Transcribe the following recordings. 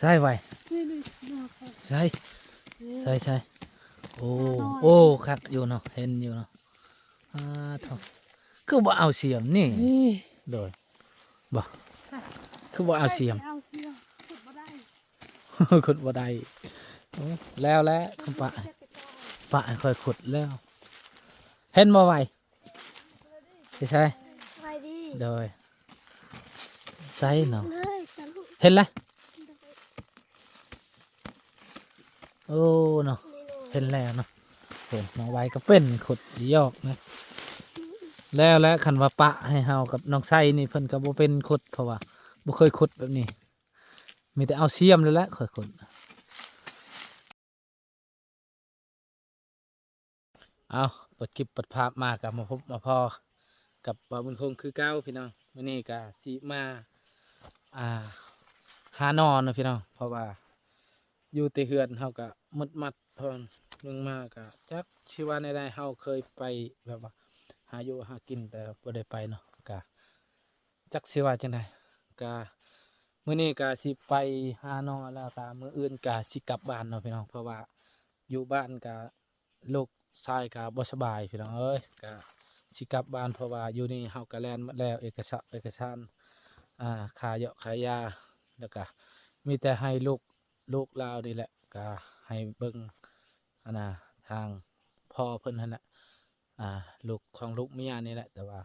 ใช่ไว้นี่นี่นาคอยใช่ใช่ใช่โอ้โอ้คักอยู่เนาะเห็นอยู่เนาะอ่าเท่าคือบ่เอาเสียมนี่นี่โดยบ่คือบ่เอาเสียมเอาเสียมขุดมาได้ขุดบ่ได้โอ้แล้วแล้วคำปะปะให้ค่อยขุดแล้ว เห็นบ่ไหวใช่ใช่ไปดิโดยใช่เนาะเลยฉันเห็นแล้ว โอ้เนาะเห็นแล้วเนาะโอ้น้องไว้ก็เป็นขดยอกนะแล้วแล้วคันว่าปะให้เฮากับน้องไส้นี่เพิ่นก็บ่เป็นขดเพราะว่าบ่เคยขดแบบนี้ มีแต่เอาเสียมเลยแหละค่อยขดเอาเปิดคลิปเปิดภาพมากับมาพบมาพอกับบ่าวบุญคงคือเก้าพี่น้องมื้อนี้ก็สิมาอ่าหานอนนะพี่น้องเพราะว่า อยู่แต่เฮือนเฮาก็มืดมัดเพิ่นเมืองมาก็จักชีว่าในใดเฮาเคยไปแบบว่า หาอยู่หากินแต่บ่ได้ไปเนาะก็จักสิว่าจังไดก็มื้อนี้ก็สิไปหานอนแล้วก็มื้ออื่นก็สิกลับบ้านเนาะพี่น้องเพราะว่าอยู่บ้านก็ลูกชายก็บ่สบายพี่น้องเอ้ยก็สิกลับบ้านเพราะว่าอยู่นี่เฮาก็แล่นหมดแล้วเอกสารเอกสารอ่าค่าเยาะค่ายาแล้วก็มีแต่ให้ลูก ลูกลาวนี่แหละก็ให้เบิ่งอันน่ะทางพ่อเพิ่นนั่นแหละอ่าลูกของลูกเมียนี่แหละ แต่ว่า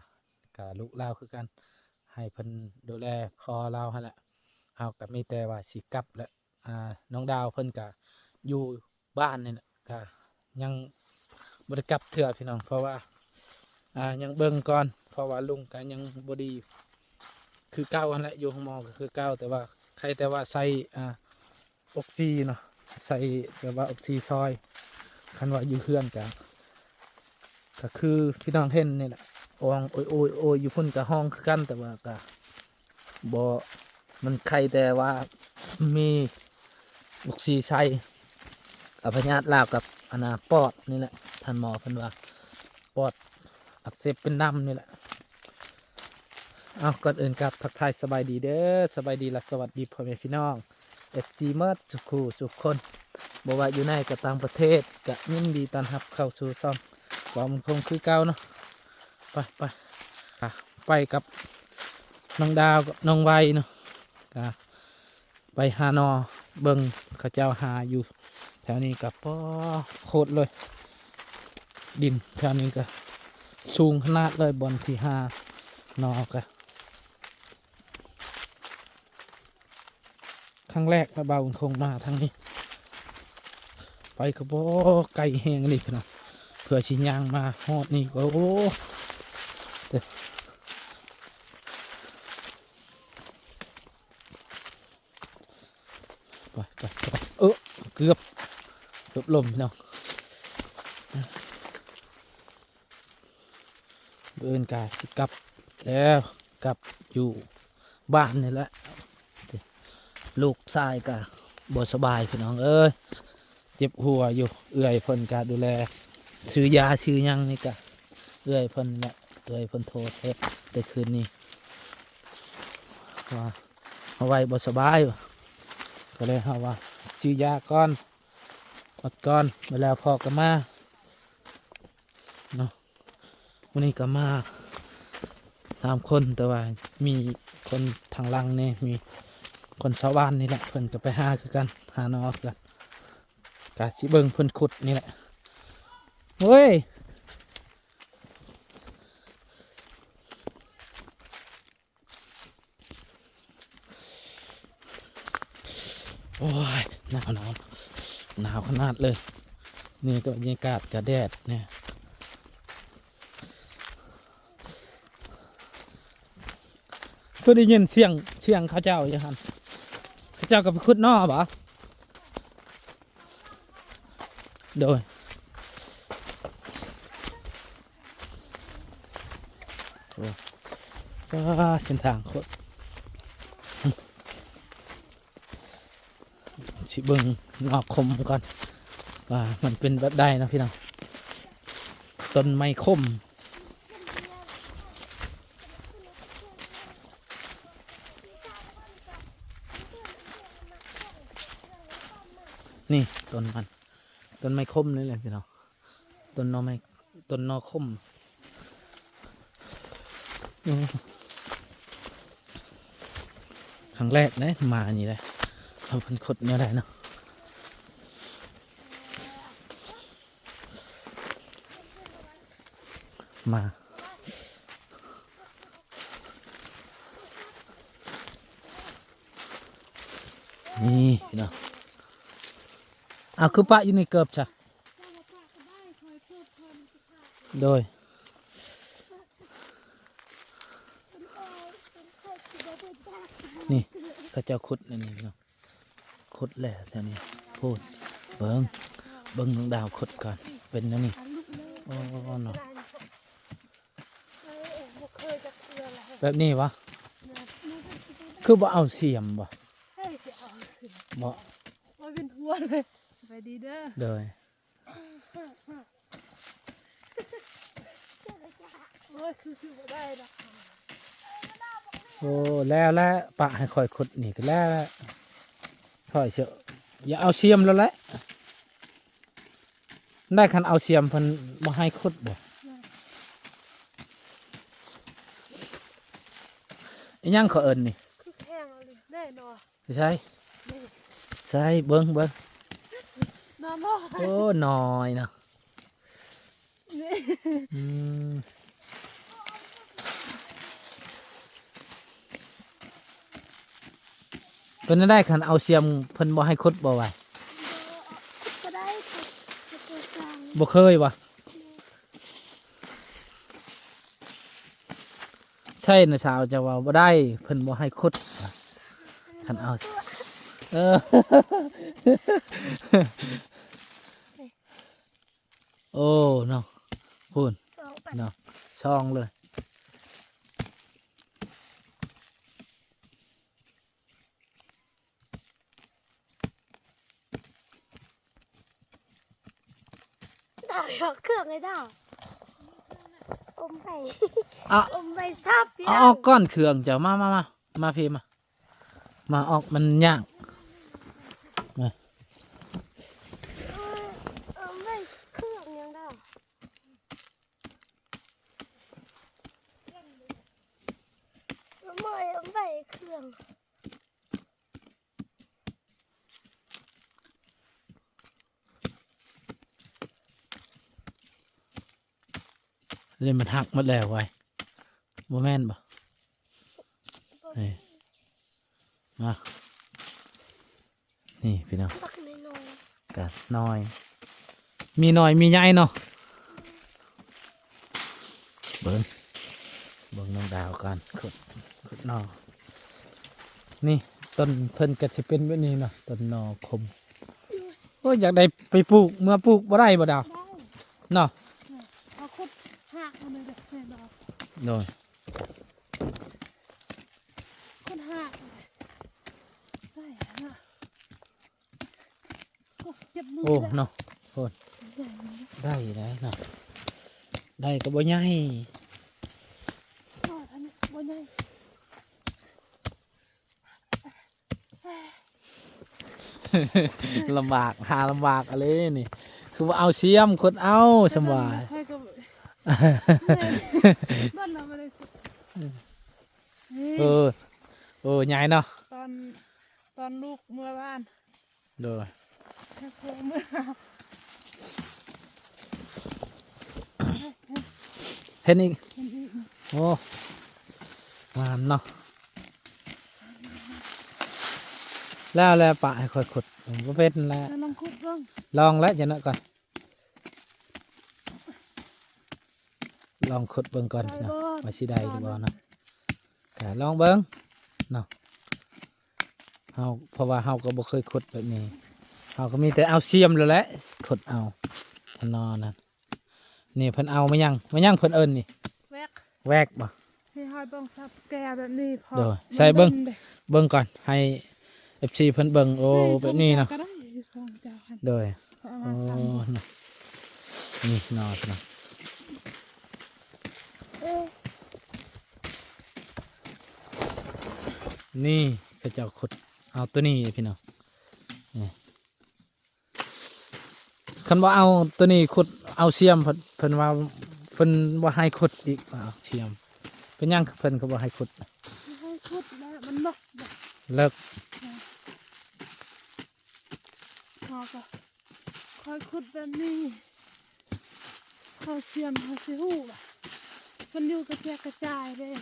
ก็ลูกลาวคือกัน ให้เพิ่นดูแลพ่อเราหั่นแหละเฮาก็มีแต่ว่าสิกลับและอ่าน้องดาวเพิ่นก็อยู่บ้านนี่แหละก็ยังบ่ได้กลับเทื่อพี่น้องเพราะว่าอ่ายังเบิ่งก่อนเพราะว่าลุงก็ยังบ่ดีคือเก่าหั่นแหละอยู่ห้องหมอก็คือเก่าแต่ว่าใครแต่ว่าใส่อ่า ออกซีเนาะใส่แบบว่าออกซีซอย คันว่าอยู่เพื่อนกันก็คือพี่น้องเห็นนี่แหละอองโอยโอยโอยอยู่พุ่นกับห้องคือกันแต่ว่าก็บอมันใครแต่ว่ามีออกซีใส่กับพญาติลาวกับอนาปอดนี่แหละท่านหมอเพิ่นว่าปอดอักเสบเป็นน้ำนี่แหละเอาก่อนอื่นกับทักทายสบายดีเด้อสบายดีและสวัสดีพ่อแม่พี่น้อง เอฟซีมิร์ดสุขูสุขคนบอกว่าอยู่ในกับต่างประเทศก็ยินดีต้อนรับเข้าสู่ซ่อมความคงคือเก่าเนาะไปไปไปกับน้องดาวกับน้องไวเนาะก็ไปหานอเบิงเขาเจ้าหาอยู่ แถวนี้กับป้อโคตรเลย ดินแถวนี้ก็สูงขนาดเลยบนที่หานอก็ ครั้งแรกนะบ่าวบุญคงมาทางนี้ ไปก็บ่ไกลแหงนี่พี่น้องเผื่อชิยางมาฮอดนี่ก็โอ้เอไปไปไปเออเกือบเกือบลมพี่น้องเดินกาสิกลับแล้วกลับอยู่บ้านนี่แหละ ลูกชายก็บสบายพี่น้องเอ้ยเจ็บหัวอยู่ เอื้อยเพิ่นก็ดูแลซื้อยาซื้อยังนี่ก็เอื้อยเพิ่นเนี่ยเอื้อยเพิ่นโทรเทปแต่คืนนี้ว่าเอาไว้บสบายก็เลยเฮาว่าซื้อยาก่อนอดก่อนเวลาพอก็มาเนาะวันนี้ก็มาสามคนแต่ว่ามีคนทางลังเนี่ยมี คนชาวบ้านนี่แหละเพิ่นก็ไปหาคือกันหานอคือกันกาสิเบิงเพิ่นขุดนี่แหละเฮ้ยโอ้ยหนาวหนาวหนาวขนาดเลย นี่ก็บรรยากาศกระแดดเนี่ยคือได้ยินเสียงเสียงเขาเจ้าอย่างนั้น เจ้าก็ไปขุดนอบ่โดยก็เส้นทางโคตรสิเบิ่งงอกคมก่อนว่ามันเป็นแบบใดนะพี่น้องต้นไม้คม นี่ต้นมันต้นไม้คมนี่เลยพี่น้องต้นนอไม้ต้นนอคมครั้งแรกนะมาอย่างนี้เลยเอาเพันขดเนี่ยได้เนาะมานี่พี่น้อง เอาคือปะอยู่ในเกือบจ้ะถ้ามาปากก็ได้คอยเพิ่มเพิ่มสิค่ะโดยเป็นออยเป็นไข่ที่ได้เป็นจากนี่ก็เจ้าขุดนี่นี่พี่น้องขุดแหละแถวนี้พูดเบิ้งเบิ้งน้องดาวขุดก่อนเป็นนะนี่อันลูกเล่โอ้เนาะได้นะเอ้ยบ่เคยจะเกลืออะไรแบบนี้วะนะมันก็สิได้คือบ่เอาเสียมบ่เฮ้ยสิเอาขึ้นบ่โอ้ยเป็นทั่วเลย ไปดีเด้อโดยโอ้ยคือคือบ่ได้ดอกโอ้แล้วแล้วปะให้คอยขุดนี่ก็แล้วแล้วคอยเชอะอย่าเอาเสียมแล้วแหละได้คันเอาเสียมเพิ่นบ่ให้ขุดบ่อีหยังเขาเอิ้นนี่คือแข็งเลยแน่นอนใช่ใช่เบิ้งเบิ้ง นอนรอโอ้น้อยเนาะนี่อืมเพิ่นได้คันเอาเสียมเพิ่นบ่ให้ขุดบ่ไหวก็ได้ค่ะจะตัวกลางบ่เคยวะใช่นะสาวจะว่าบ่ได้เพิ่นบ่ให้ขุดว่ะคันเอาเออ โอ้เนาะพูนสองแปดเนาะช่องเลยดาวอยากเครื่องไอ้ดาวอมไปอะอมไปซับพี่เอาดาอวอกก้อนเครื่องจะมามามามาพี่มา มาออกมันยาก อมไปเครื่องยังดาว อมไปอมไปเครื่องเลยมันหักหมดแล้วไว้บ่แม่นบ่นี่มา นี่พี่น้องบักน้อยกัดน้อย มีน้อยมีใหญ่เนาะ เบิ้งเบิ้งน้องดาวกันขุด ขุดนอนี่ต้นเพิ่นก็สิเป็นแบบนี้เนาะต้นนอคมโอ้ยอยากได้ไปปลูกเมื่อปลูกบ่ได้บ่ดาวๆได้เนาะเอาคุดหักมันเลยเด็กแม่ดาวโดยคุดหักเลยได้ฮะโอ้เจ็บมือโอ้แล้วเนาะโคนได้ได้เนาะได้ก็บ่ใหญ่ก็ทำเนี่ยบนไหน ลำบากหาลำบากอะไรนี่ คือว่าเอาเสียมคนเอาสำบายให้ก็บ้านเราไม่ได้สินี่เออเออใหญ่เนาะตอนตอนลูกเมื่อบ้านโดยแค่โคเมื่อเห็นอีกเห็นอีกโอ้งามเนาะ แล้วแล้วปะให้ค่อยขุดผมก็เป็นแล้วแล้วลองคุดบ้างลองแล้วจะเนาะก่อน ลองขุดเบิ่งก่อนพี่เนาะว่าสิได้หรือบ่เนาะก็ลองเบิ่งเนาะเฮาเพราะว่าเฮาก็บ่เคยขุดแบบนี้เฮาก็มีแต่เอาเสียมแล้วแหละขุดเอาอันนอนั่นนี่เพิ่นเอามายังมายังเพิ่นเอิ้นนี่แวกแวกบ่ให้หอยเบ้งซับแกแบบนี้พอเดี๋ยวใส่เบิ่งมันด้เบิ่งก่อนให้ FC เพิ่นเบิ่งโอ้ให้แบบนี้เนาะก็ได้สองเจ้าหันโดยเอาโอ้มาซ้เนาะนี่นอพี่น้องำเอ้ยนี่ก็จะขุดเอาตัวนี้พี่น้องนี่คันว่าเอาตัวนี้ขุดเอาเสียมเพิ่นเพิ่นว่าเพิ่นบ่ให้ขุดอีกว่าเอาเสียมเป็นหยังเพิ่นก็บ่ให้ขุด ให้ขุดแล้วมันบกบกเลิก พอ ก็คอยขุดแบบนี้เขาเสียมเขาสิหูอะมันอยู่กระจายกระจายเลย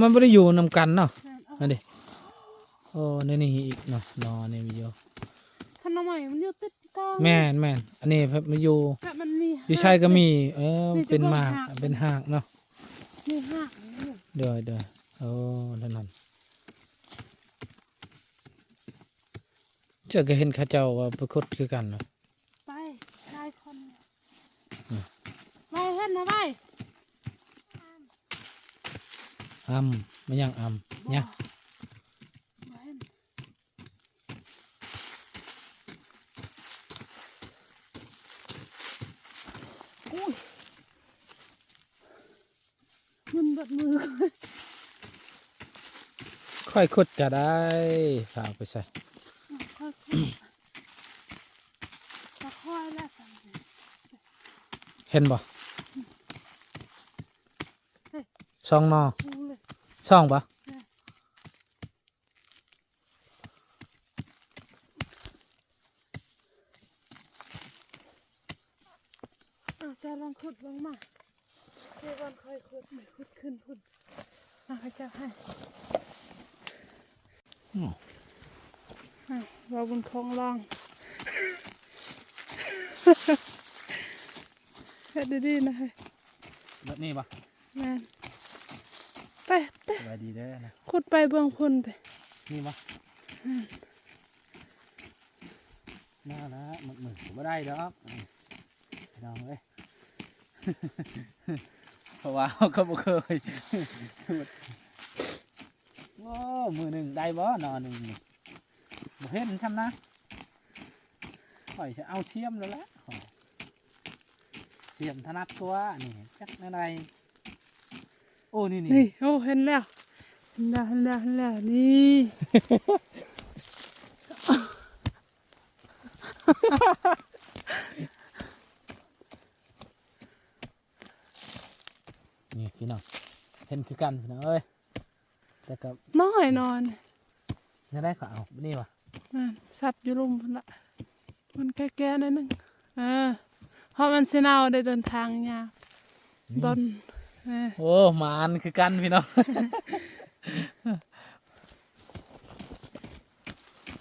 มันบ่ได้อยู่นํกันเนาะนั่นเอาอันนี้โอ้นี่นี่อีกเนาะนอนี่มีอยู่ขนมใหม่มันอยู่ติดกองแม่นแม่นอันนี้เพิ่นมาอยู่แต่มันมีอยู่ชายก็มี เออมีแต่เป็นพวกหมากหากเป็นหากเนาะมีหักนี่เดี๋ยวเดี๋ยวโอ้เท่านั้น เจ้าก็เห็นเข้าเจ้าว่าไปขุดคือกันเนาะไปได้คนไปเห็นนะไปอ้ำมันยังอ้ำเนี่ยไปเห็นอุ้ยมันเบัดมือ ค่อยขุดก็ได้ฝากไปใส่ ค่อยๆตะค่อยแล้วกัน เห็นบ่ช่องนอช่องปะจะลองขุดลงมาเดี๋ยววันค่อยขุดไม่ขุดขึ้นขุดอะเขาจะให้ อืม อะเราบนคลองลอง เฮ็ดดีๆนะเฮ้ยแบบนี้บ่แม่นไปเต้สบายดีเด้อนะขุดไปเบื้องพุ่นเต้นี่บ่น่าละหมึกหมึกบ่ได้ดอกอืมพี่น้องเอ้ยเพราะว่าเขาก็บ่เคยโอ้มือหนึ่งได้บ่นอนหนึ่งนี่บ่เห็นทำนะข่อยจะเอาเทียมแล้วละข่อย เทียมถนัดตัวนี่จักอะไรโอ้นี่นี่นี่โอ้เห็นแล้วเห็นแล้วเห็นแล้วเห็นแล้วนี่นี่พี่น้องเห็นคือกันพี่น้องเอ้ยแต่ก็น้อยนอนยังได้ก็เอานี่วะนั่นสับอยู่ลุมพุ่นละมันแก่ๆหนิดนึงเออ เพราะมันสิเน่าได้เดินทางยาวดนเออโอ้หมานคือกันพี่น้อง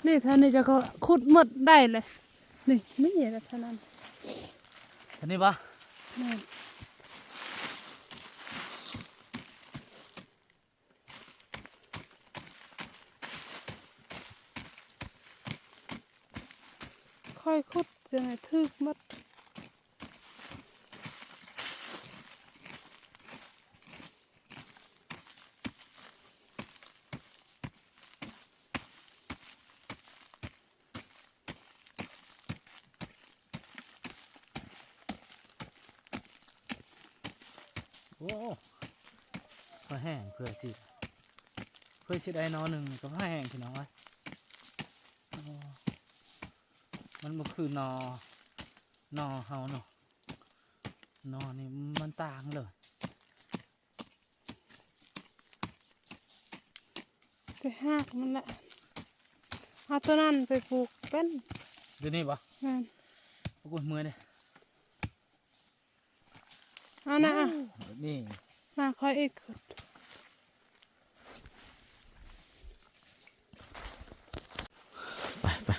นี่ท่านี้จะก็ขุดหมดได้เลย นี่ไม่เห็นแล้วเท่านั้นอันนี้ปะนั่นค่อยขุดจะไหนทึกหมด อ้พอแห้งเพื่อสิ เพื่อสิได้นอนหนึ่งก็พอแห้งพี่น้องเอ้ยโอ้มันบ่คือนอนอเฮาเนาะนอนี่มันต่างเลยไปหากมันละเอาตัวนั้นไปปลูกเป็นดูนี่ปะนั่นปรากฏมือเลยเอานะอะ นี่มาค่อยอีกไปไป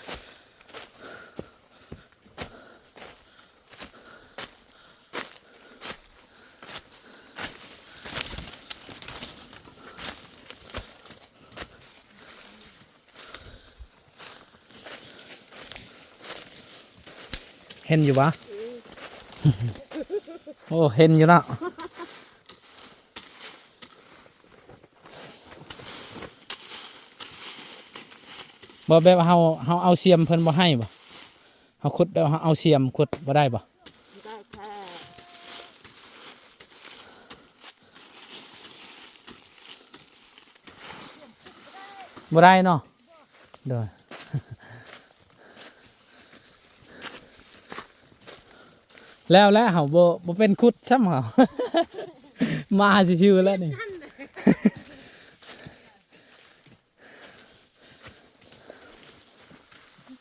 เห็นอยู่ปะโอ้ เห็นอยู่แล้ว บ่แบบว่าเฮาเฮาเอาเสียมเพิ่นบ่ให้บ่เฮาขุดแบบเฮาเอาเสียมขุดบ่ได้บ่ได้ค่บ่ได้เนาะเด้อแล้วแล้วเฮาบ่บ่เป็นคุดซ้ำเฮามาชิวๆแล้วนี่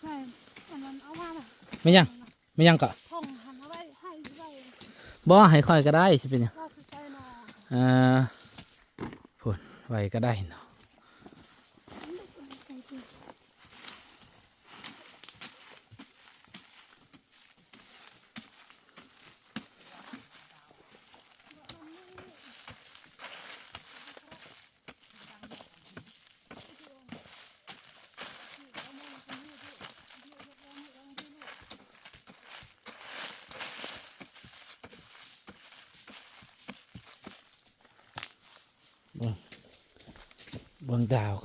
ไม่ใช่อันนั้นเอามาแบบไม่ยังไม่ยังก็ท่องหันเอาไว้ให้ไว้บ่ให้ค่อยก็ได้สิเป็นหยังว่าสิใส่หนออ่าพูดไว้ก็ได้เนาะ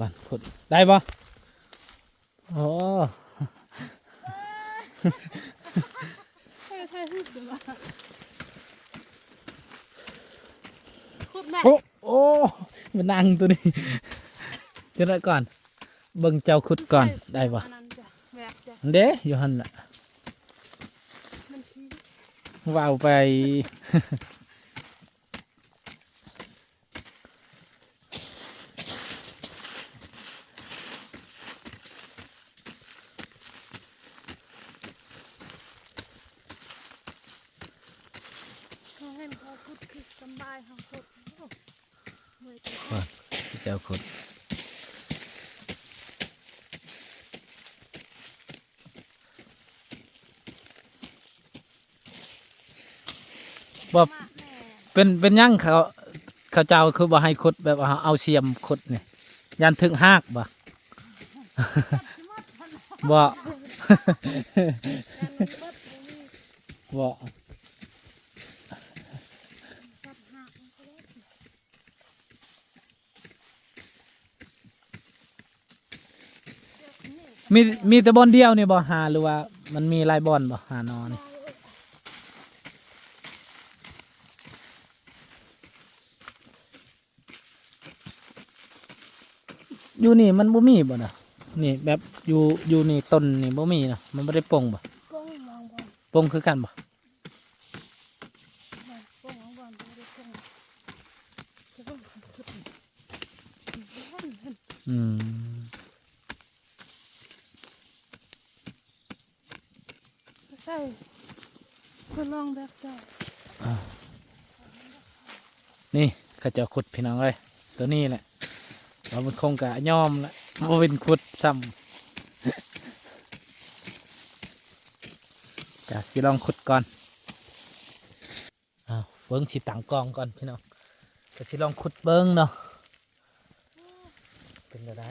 ก่อนพูดได้บ่โอ้ใช่ใช่พูดเดี๋ยวว่าขุดแม่โอ้โอ้มันนั่งตัวนี้เดี๋ยวนะก่อนเบิ่งเจ้าขุดก่อนได้บ่อันนั้นจ้ะแหวกจ้ะเด้อยู่หั่นน่ะมันชี้ว่าวไป เขาเห็นเขาขุดคือสำบายเขาขุดโอ้เมื่อยจัง เจ้าขุดบ่ มากแม่ เป็นเป็นหยังเขาเขาเจ้าคือบ่ให้ขุดแบบว่าเอาเสียมขุดนี่ยันถึงหากบ่บ่แอนมันเบิดบ่มีบ่สับหักมันก็ได้เดี๋ยวนี่มีมีแต่บอนเดียวนี่บ่หาหรือว่ามันมีหลายบอนบ่หานอนี่ อยู่นี่มันบ่มีบ่น่ะนี่แบบอยู่อยู่นี่ต้นนี่บ่มีเนาะมันบ่ได้ปลงบ่กล้องมองบอลปลงคือกันบ่บอลกล้องมองบอลไม่ได้กล้องจะต้องขุดเห็นเห็นอืมไม่ใช่ทดลองแบบเจ้านี่เขาเจะขุดพี่น้องเอ้ยตัวนี้แหละ เรามันคงกะยอมละบ่เป็นขุดซ้ำกะสิลองขุดก่อนอ้าวเบิ้งสิตังกองก่อนพี่น้องกะสิลองขุดเบิ้งเนาะเป็นอะไร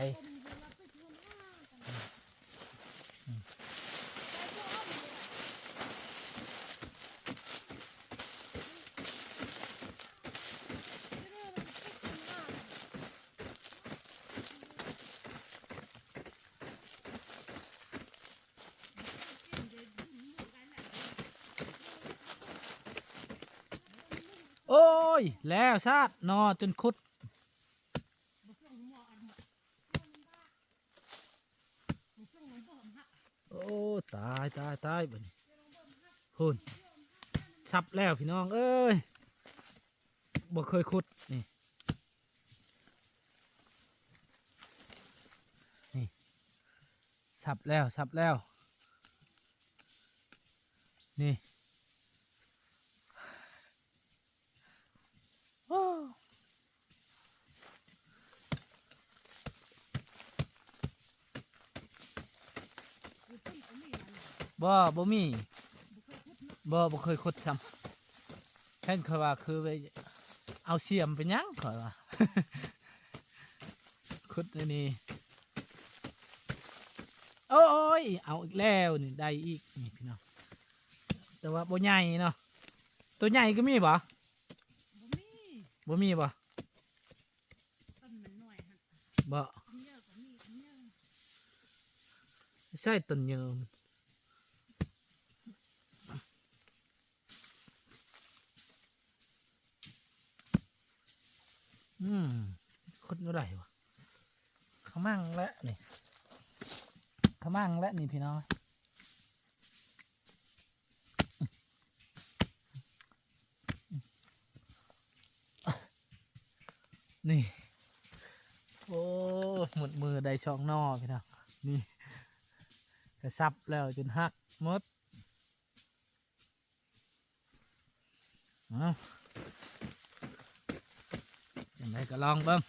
โอ้ย แล้วชาตินอจนขุดโอ้ตายตายตายบันี้พูนชับแล้วพี่น้อง เอ้ยบ่เคยขุดนี่นี่สับแล้วสับแล้ว นี่โอ้ บ่บ่มีบ่บ่เคยขุดซ้ำแค่นเคยว่าคือไปเอาเสียมไปยั้งขอยว่าขุดนนี่โอ้ยเอาอีกแล้วนี่ได้อีกนี่พี่น้องแต่ว่าบ่ใหญ่เนาะตัวใหญ่ก็มีบ่ บ่มีบ่ต้นมันหน่อยฮะบ่เยอะกว่ามีเยอะไม่ใช่ต้นเยิมอืมขุดเมื่อไหร่วะขมั่งแล้วนี่ขมั่งแล้วนี่พี่น้อง นี่ โอ้หมดมือได้ช่องนอพี่น้องนี่กระซับแล้วจนหักหมดเอาอย่างไรก็ลองเบิ้ง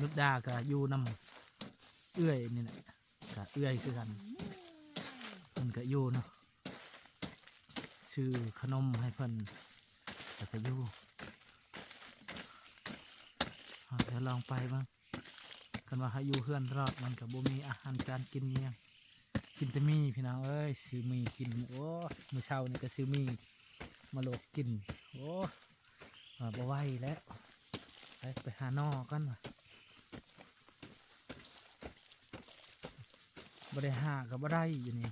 นุดดาก็อยู่นำ เอื้อยนี่แหละก็เอื้อยคือกันมันก็อยู่เนาะชื่อขนมให้เพิ่นก็จะอยู่เดี๋ยวลองไปบ้างกันว่าให้อยู่เพื่อนรอดมันกับบ่มีอาหารการกินเนี่ยกินแต่มีพี่น้องเอ้ยซื้อมีกินโอ้มื้อเช้านี่ก็ซื้อมีมาโลกกินโอ้อ่าบ่ไหวแล้วไปไปหานอกันว่ะ บ่ได้หากับบ่ได้อยู่นี่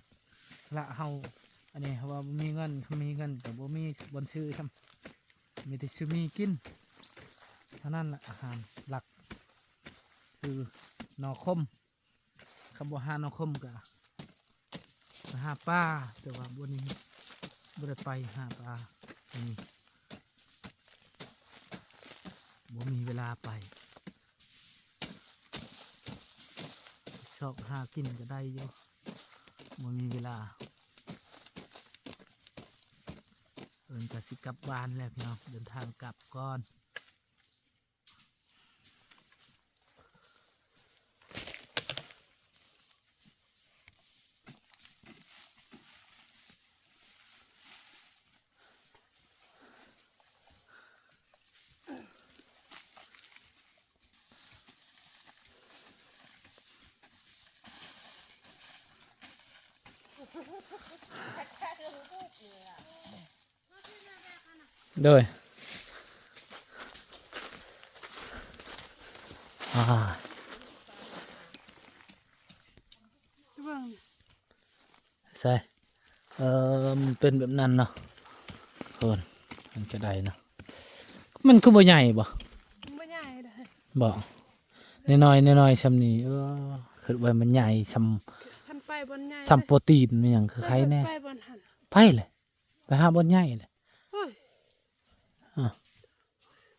ละเฮาอันนี้ว่าบ่มีเงินคันมีเงินกับบ่มีบนชื่อทำมีแต่ชื่อมีกินเท่านั้นแหละอาหารหลัก คือนอคมคำว่าหานอคมกะไปหาปลาแต่ว่าบนนี้บ่ได้ไปหาปลาอันนี้บ่มีเวลาไป ชอบหากินก็ได้อยู่มันมีเวลาเอินกสิกลับบ้านแล้วพี่น้องเดินทางกลับก่อน โดยอ่าเบิ่งใช่เออมันเป็นแบบนั้นเนาะคนมันจะได้เนาะมันคือบ่ใหญ่บ่มันบ่ใหญ่เด้อบ่น้อยๆน้อยๆซำนี้เออคิดว่ามันใหญ่ซำ คันไปบนใหญ่ซำโปรตีนมันหยังคือใครแน่ไปบนหันไปเลยไปหาบ่ใหญ่เลย โอ้ยอะ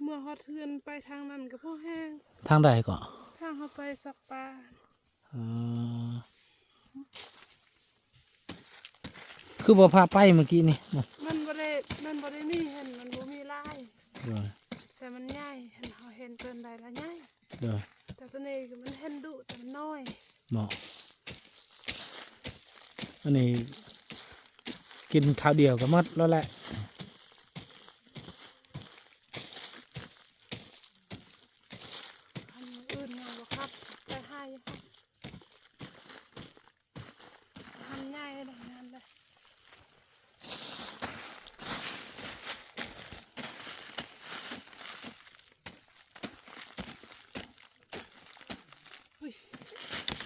เมื่อฮอดเทือนไปทางนั้นก็พอแห้งทางใดก็ทางเขาไปสักปลาเออคือบ่พาไปเมื่อกี้นี่บ่มันบ่ได้มันบ่ได้นี่เห็นมันบ่มีลาย เดี๋ยวแต่มันใหญ่เห็นเขาเห็นเกินใดละใหญ่เดี๋ยวแต่ตัวนี้ก็มันเห็นดุแต่มันน้อย บ อันนี้กินข้าวเดียวก็หมดแล้วแหละอื่นยังบ่ครับไปหาอยู่ครับอันใหญ่เลยนั่นเลย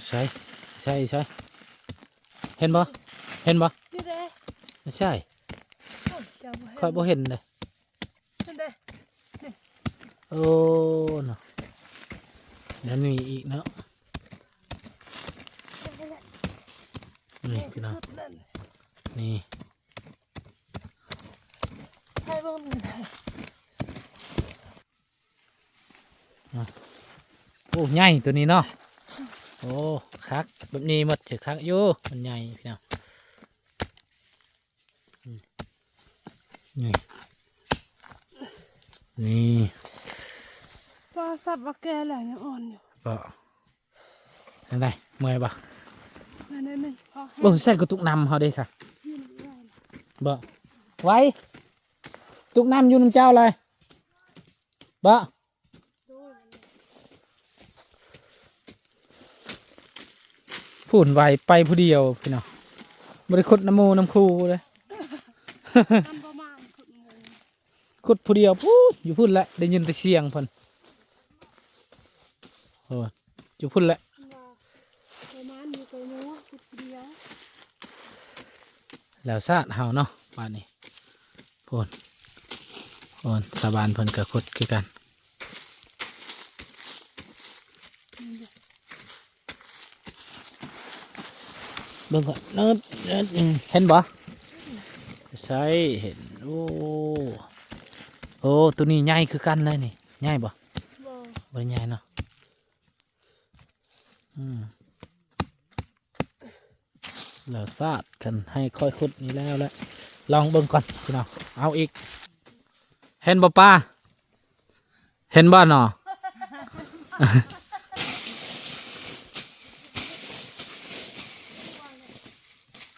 ใช่ใช่ใช่ เห็นบ่เห็นบ่นี่เด้ไม่ใช่โอ้ยเจ้าบ่เห็นค่อยบ่เห็นเลยนี่เด้โอ้เนาะแล้วมีอีกเนาะนี่แหละนี่นี่พี่น้องสุดนั่นนี่ให้เบิ่งนี่นะโอ้ใหญ่ตัวนี้เนาะ โอ้คักแบบนี้หมดจะคักอยู่มันใหญ่พี่น้องอืมนี่นี่ปลาสับปลาแก่แหละยังอ่อนอยู่บ่จังไดเมื่อยบ่นั่นนั่นนึงพอให้โอ้ใส่กระตุกนำเขาได้ซะยืนได้นะบ่ไว้ตุกน้ำอยู่น้ำเจ้าเลยบ่ ดูมัน พูนไวไปผู้เดียวพี่น้องบริคุดน้ำมูน้ำคูเลยทำประมาณสุดเลยคุดผู้เดียวพูดอยู่พูดแหละได้ยินแต่เสียงพิ่นโอ้อยู่พูดแหละว่าประมาณอยู่ตัวนู้นสุดเดียวแล้วซาดเฮาเนาะบ้านนี้พูนพูนสาบานพิ่นกับคุดคือกัน นี่เด้ เบิ่งก่อนเนิดเนิดอืมเห็นบ่ใช่เห็นโอ้โอ้ตัวนี้ใหญ่คือกันเลยนี่ใหญ่บ่บ่ใหญ่เนาะอืมแล้วซาดกันให้ค่อยขุดนี่แล้วแหละลองเบิ่งก่อนพี่น้องเอาอีก เห็นบ่ป้าเห็นบ่เนาะ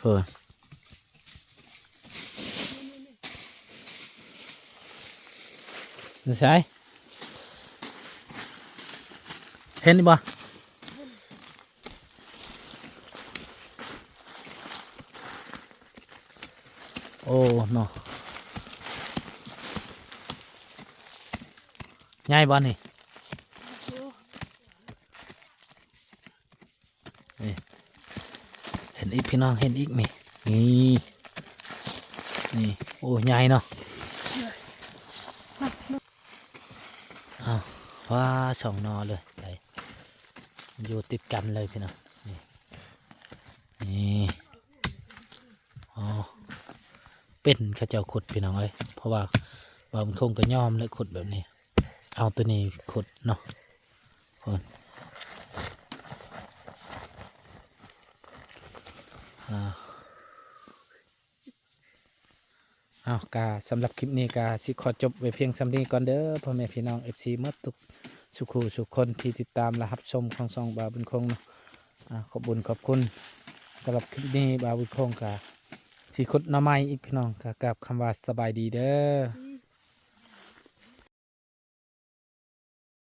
เพิ่นนี่ใช่เห็นบ่โอ้เนาะใหญ่บ่นี่ โอ้ เห็ นอีกพี่น้องเห็นอีกนี่นี่นี่โอ้ใหญ่เนาะอ้าวว้าสองนอเลยไปอยู่ติดกันเลยพี่น้องนี่นี่อ๋อเป็นข้าเจ้าขุดพี่น้องเอ้ยเพราะว่าว่ามันคงก็ย่อมเลยขุดแบบนี้ เอาตัวนี้ขุดเนาะคนอ่า เอากาสำหรับคลิปนี้กาสิขอจบไว้เพียงสำนี้ก่อนเด้อพ่อแม่พี่น้อง FC หมดทุกสุขูสุขคนที่ติดตามและรับชมของซองบาบุญคงเนาะอ่าขอบุญขอบคุณสำหรับคลิปนี้บาบุญคงกาสิคุดหน้อไม้อีกพี่น้องกากราบคำว่าสบายดีเด้อ